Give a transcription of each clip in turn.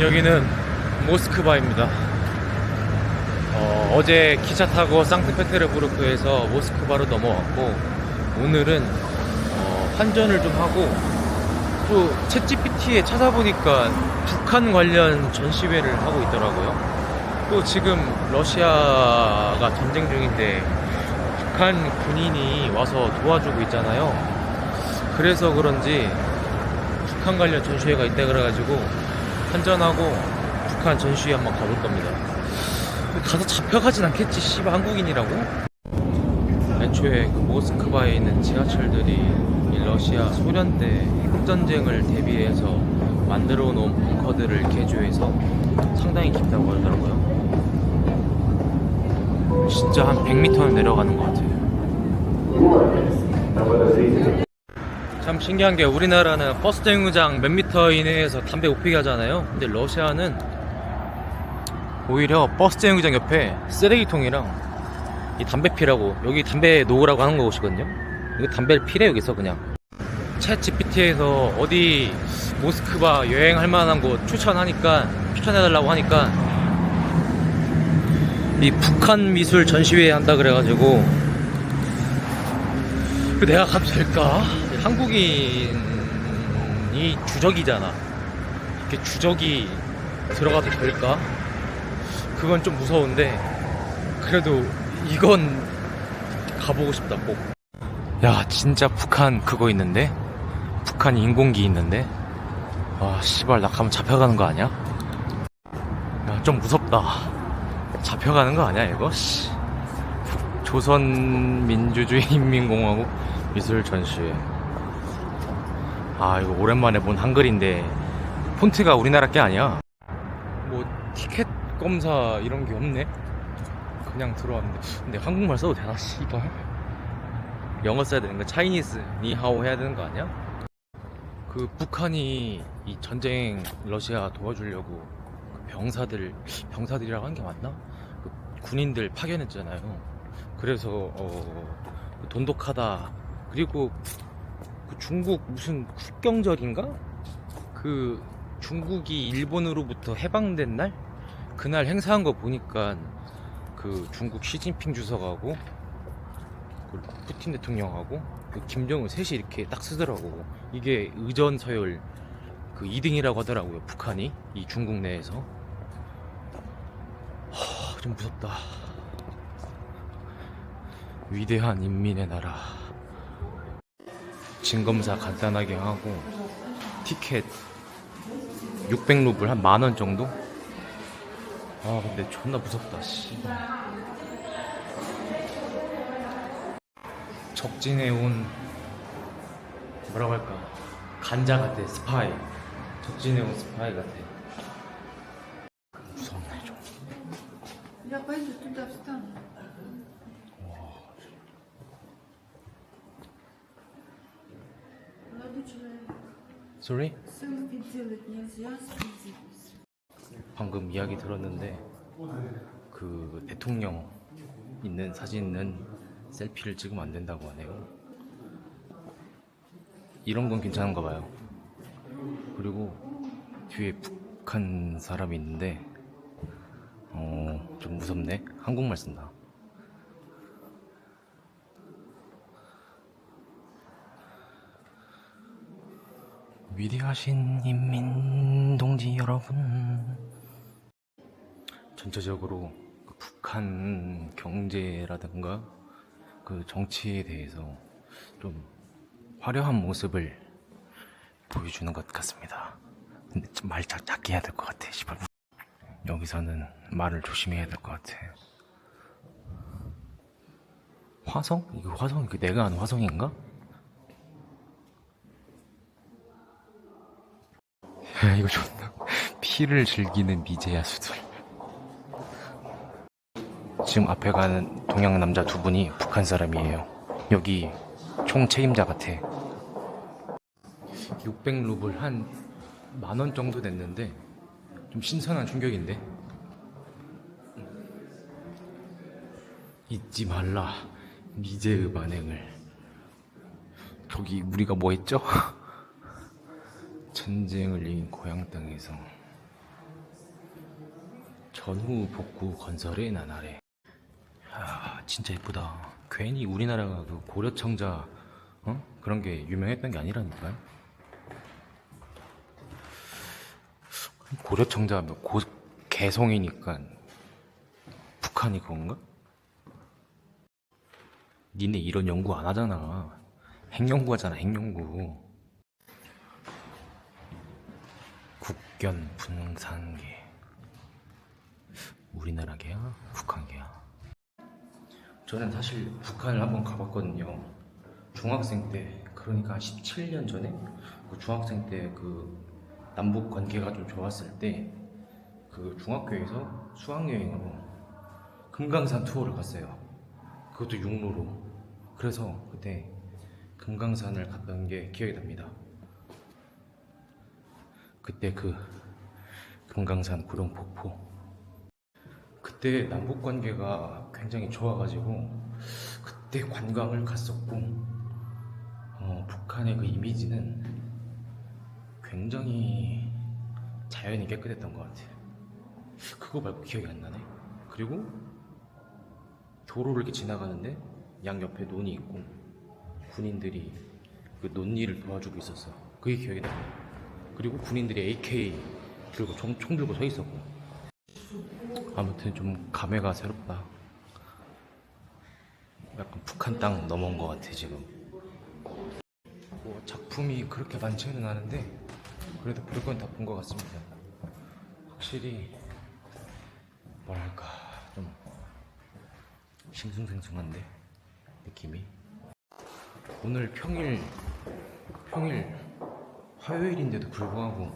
여기는 모스크바입니다. 어, 제 기차 타고 상트페테르부르크에서 모스크바로 넘어왔고 오늘은 어, 환전을 좀 하고 또 챗GPT에 찾아보니까 북한 관련 전시회를 하고 있더라고요. 또 지금 러시아가 전쟁 중인데 북한 군인이 와서 도와주고 있잖아요. 그래서 그런지 북한 관련 전시회가 있다 그래가지고 환전하고 북한 전시회 한번 가볼 겁니다. 가서 잡혀가진 않겠지, 씨발 한국인이라고? 애초에 그 모스크바에 있는 지하철들이 이 러시아 소련 때 핵전쟁을 대비해서 만들어 놓은 벙커들을 개조해서 상당히 깊다고 하더라고요. 진짜 한 100m는 내려가는 것 같아요. 참 신기한 게 우리나라는 버스 정류장 몇 미터 이내에서 담배 못 피게 하잖아요. 근데 러시아는 오히려 버스 정류장 옆에 쓰레기통이랑 이 담배 피라고 여기 담배 놓으라고 하는 곳이거든요. 여기 담배를 피래 여기서 그냥. 챗 GPT에서 어디 모스크바 여행할 만한 곳 추천하니까 추천해달라고 하니까 이 북한 미술 전시회 한다 그래가지고 그 내가 가도 될까? 한국인이 주적이잖아. 이렇게 주적이 들어가도 될까? 그건 좀 무서운데 그래도 이건 가보고 싶다 꼭. 야 진짜 북한 그거 있는데? 북한 인공기 있는데? 와 씨발 나 가면 잡혀가는 거 아니야? 야 좀 무섭다. 잡혀가는 거 아니야 이거? 씨. 조선민주주의인민공화국 미술 전시회. 아 이거 오랜만에 본 한글인데 폰트가 우리나라 게 아니야. 뭐 티켓 검사 이런 게 없네. 그냥 들어왔는데 근데 한국말 써도 되나 씨발? 영어 써야 되는 거 차이니스 니하오 해야 되는 거 아니야? 그 북한이 이 전쟁 러시아 도와주려고 그 병사들 병사들이라고 하는 게 맞나? 그 군인들 파견했잖아요. 그래서 어, 그 돈독하다. 그리고 그 중국 무슨 국경절인가? 그 중국이 일본으로부터 해방된 날 그날 행사한 거 보니까 그 중국 시진핑 주석하고 그 푸틴 대통령하고 그 김정은 셋이 이렇게 딱 쓰더라고. 이게 의전 서열 그 2등이라고 하더라고요. 북한이 이 중국 내에서. 하, 좀 무섭다. 위대한 인민의 나라. 진검사 간단하게 하고 티켓 600루블 한 만 원 정도? 아 근데 존나 무섭다 씨. 적진에 온 뭐라고 할까? 간자 같아 스파이. 적진에 온 스파이 같아. 무섭네 좀 Sorry? 방금 이야기 들었는데 그 대통령 있는 사진은 셀피를 찍으면 안 된다고 하네요. 이런 건 괜찮은가 봐요. 그리고 뒤에 북한 사람이 있는데 어, 좀 무섭네. 한국말 쓴다. 위대하신 인민 동지 여러분. 전체적으로 그 북한 경제라든가 그 정치에 대해서 좀 화려한 모습을 보여주는 것 같습니다. 근데 말 작, 작게 해야 될 것 같아, 시발. 여기서는 말을 조심해야 될 것 같아. 화성? 이거 화성, 그 내가 아는 화성인가? 야, 이거 존나. 피를 즐기는 미제야 수들. 지금 앞에 가는 동양 남자 두 분이 북한 사람이에요. 여기 총 책임자 같아. 600루블 한 만 원 정도 냈는데 좀 신선한 충격인데. 잊지 말라 미제의 만행을. 저기 우리가 뭐 했죠? 전쟁을 이긴 고향 땅에서 전후 복구 건설의 나날에. 야, 진짜 예쁘다. 괜히 우리나라가 그 고려청자 어? 그런 게 유명했던 게 아니라니까요. 고려청자 뭐고 개성이니까 북한이 그건가? 니네 이런 연구 안 하잖아. 핵연구 하잖아, 핵연구. 국견 분상계. 우리나라계야? 북한계야? 저는 사실 북한을 한번 가봤거든요. 중학생 때, 그러니까 17년 전에 그 중학생 때 그 남북 관계가 좀 좋았을 때 그 중학교에서 수학여행으로 금강산 투어를 갔어요. 그것도 육로로. 그래서 그때 금강산을 갔던 게 기억이 납니다. 그때 그 금강산 구룡 폭포. 그때 남북 관계가 굉장히 좋아가지고 그때 관광을 갔었고 어, 북한의 그 이미지는 굉장히 자연이 깨끗했던 것 같아요. 그거 말고 기억이 안 나네. 그리고 도로를 이렇게 지나가는데 양 옆에 논이 있고 군인들이 그 논일을 도와주고 있었어. 그게 기억이 나네. 그리고 군인들이 AK 들고 총, 총 들고 서 있었고. 아무튼 좀 감회가 새롭다. 약간 북한 땅 넘어온 것 같아 지금. 뭐 작품이 그렇게 많지는 않은데 그래도 볼 건 다 본 것 같습니다. 확실히 뭐랄까 좀 싱숭생숭한데 느낌이. 오늘 평일 평일 화요일인데도 불구하고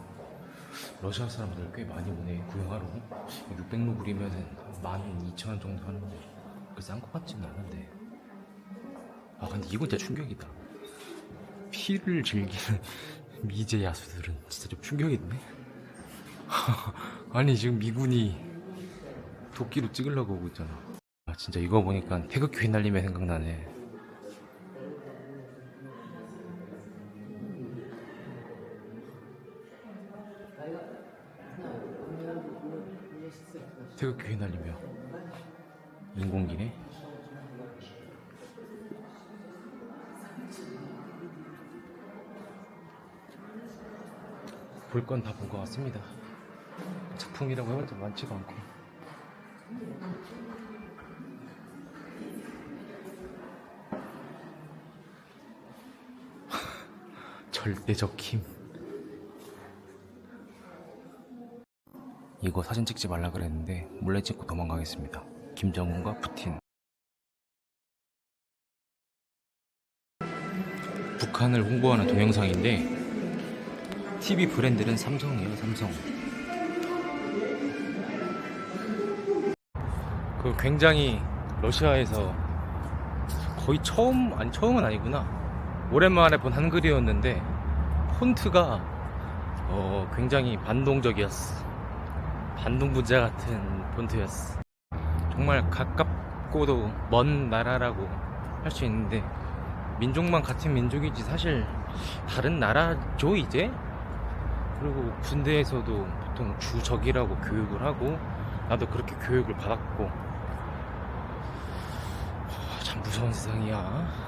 러시아 사람들 꽤 많이 오네. 구경하러 600루블이면은 12,000원 정도 하는데 그싼것 같지는 않은데. 아 근데 이건 진짜 충격이다. 피를 즐기는 미제 야수들은 진짜 좀 충격인데 아니 지금 미군이 도끼로 찍으려고 오고 있잖아. 아 진짜 이거 보니까 태극기 휘날림이 생각나네 태극기 휘날리며 인공기네? 볼 건 다 본 것 같습니다. 작품이라고 해봤자 많지가 않고. 절대적 힘 이거 사진 찍지 말라 그랬는데 몰래 찍고 도망가겠습니다. 김정은과 푸틴. 북한을 홍보하는 동영상인데 TV 브랜드는 삼성이에요, 삼성. 그 굉장히 러시아에서 거의 처음 아니 처음은 아니구나. 오랜만에 본 한글이었는데 폰트가 어, 굉장히 반동적이었어. 반동분자 같은 폰트였어. 정말 가깝고도 먼 나라라고 할 수 있는데 민족만 같은 민족이지 사실 다른 나라죠 이제. 그리고 군대에서도 보통 주적이라고 교육을 하고 나도 그렇게 교육을 받았고 하, 참 무서운 세상이야.